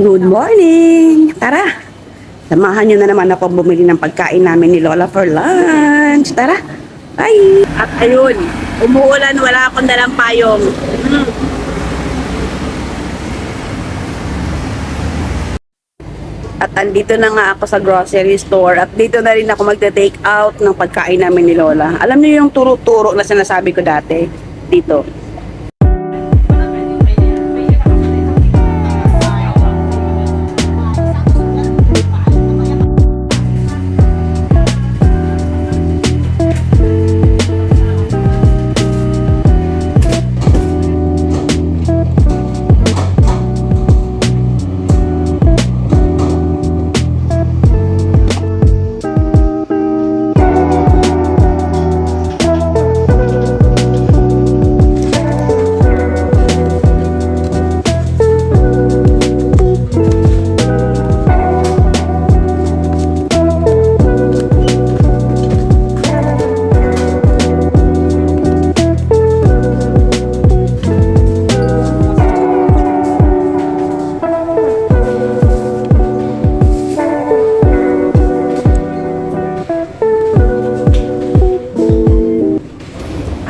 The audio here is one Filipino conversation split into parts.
Good morning! Tara! Samahan nyo na naman ako bumili ng pagkain namin ni Lola for lunch. Tara! Bye! At ayun, umuulan, wala akong dalang payong. Hmm. At andito na nga ako sa grocery store at dito na rin ako magte-take out ng pagkain namin ni Lola. Alam niyo yung turo-turo na sinasabi ko dati? Dito.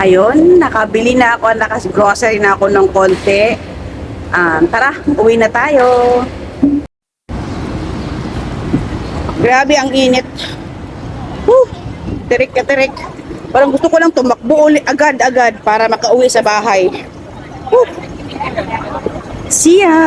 Ayun, nakabili na ako, nakas-grocery na ako ng konti. Um, tara, uwi na tayo. Grabe ang init. Whew, tirik ka tirik. Parang gusto ko lang tumakbo uli agad-agad para makauwi sa bahay. Whew. See ya!